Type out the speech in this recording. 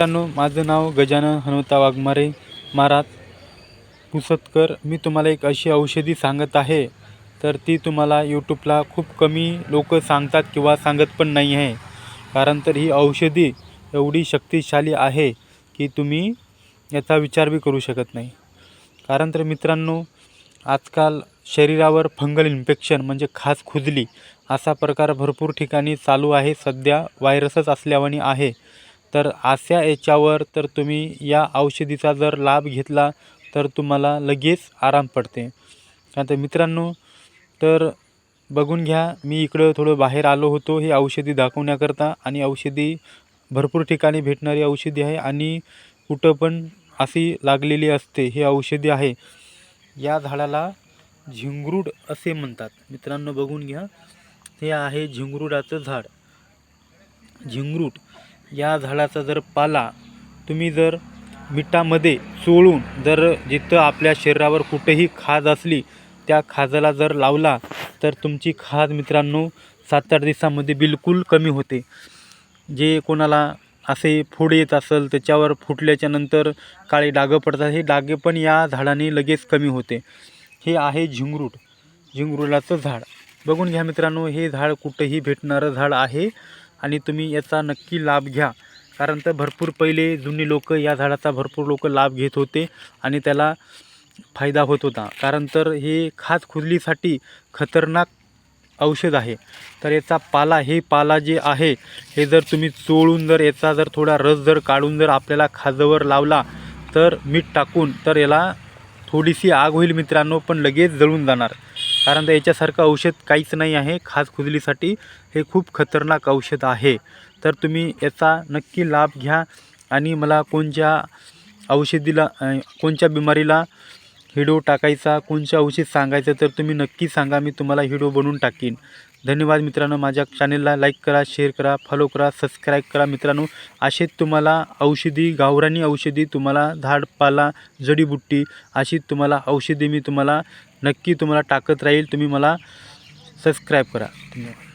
मित्रांनो माझं नाव गजानन हनुता वाघमारे महाराज पुसतकर. मी तुम्हाला एक अशी औषधी सांगत आहे तर ती तुम्हाला यूट्यूबला खूप कमी लोक सांगतात किंवा सांगत पण नाही आहे. कारण तर ही औषधी एवढी शक्तिशाली आहे की तुम्ही याचा विचार बी करू शकत नाही. कारण तर मित्रांनो आजकाल शरीरावर फंगल इन्फेक्शन म्हणजे खास खुजली असा प्रकार भरपूर ठिकाणी चालू आहे. सध्या व्हायरसच असल्यावानी आहे. तर अशा याच्यावर तर तुम्ही या औषधीचा जर लाभ घेतला तर तुम्हाला लगेच आराम पडते. आता तर मित्रांनो तर बघून घ्या मी इकडं थोडं बाहेर आलो होतो हे औषधी दाखवण्याकरता आणि औषधी भरपूर ठिकाणी भेटणारी औषधी आहे आणि कुठं पण अशी लागलेली असते हे औषधी आहे. या झाडाला झिंगरूड असे म्हणतात. मित्रांनो बघून घ्या. हे आहे झिंगरुडाचं झाड. झिंगरूट या झाडाचा जर पाला तुम्ही जर मिठामध्ये चोळून जर जिथं आपल्या शरीरावर कुठेही खाज असली त्या खाजाला जर लावला तर तुमची खाज मित्रांनो सात आठ दिवसामध्ये बिलकुल कमी होते. जे कोणाला असे फोड येत असेल त्याच्यावर फुटल्याच्या नंतर काळे डागं पडतात. हे डागे पण या झाडाने लगेच कमी होते. हे आहे झिंगरूट. झिंगरुडाचं झाड. बघून घ्या मित्रांनो हे झाड कुठंही भेटणारं झाड आहे. आणि तुम्ही याचा नक्की लाभ घ्या. कारण तर भरपूर पहिले जुनी लोक या झाडाचा भरपूर लोक लाभ घेत होते आणि त्याला फायदा होत होता. कारण तर हे खास खुजलीसाठी खतरनाक औषध आहे. तर याचा पाला हे पाला जे आहे हे जर तुम्ही चोळून जर याचा जर थोडा रस जर काढून जर आपल्याला खाजवर लावला तर मीठ टाकून तर याला थोडीशी आग होईल मित्रांनो पण लगेच जळून जाणार. कारण तर याच्यासारखं औषध काहीच नाही आहे. खास खुजलीसाठी हे खूप खतरनाक औषध आहे. तर तुम्ही याचा नक्की लाभ घ्या आणि मला कोणत्या औषधीला कोणत्या बिमारीला हिडो टाकायचा कोणत्या औषध सांगायचं तर तुम्ही नक्की सांगा. मी तुम्हाला हिडो बनवून टाकीन. धन्यवाद मित्रांनो. माझ्या चॅनेलला लाईक करा शेअर करा फॉलो करा सबस्क्राईब करा मित्रांनो. असेच तुम्हाला औषधी गावरानी औषधी तुम्हाला झाडपाला जडीबुट्टी अशी तुम्हाला औषधी मी तुम्हाला नक्की तुम्हाला टाकत राहील. तुम्ही मला सबस्क्राईब करा. धन्यवाद.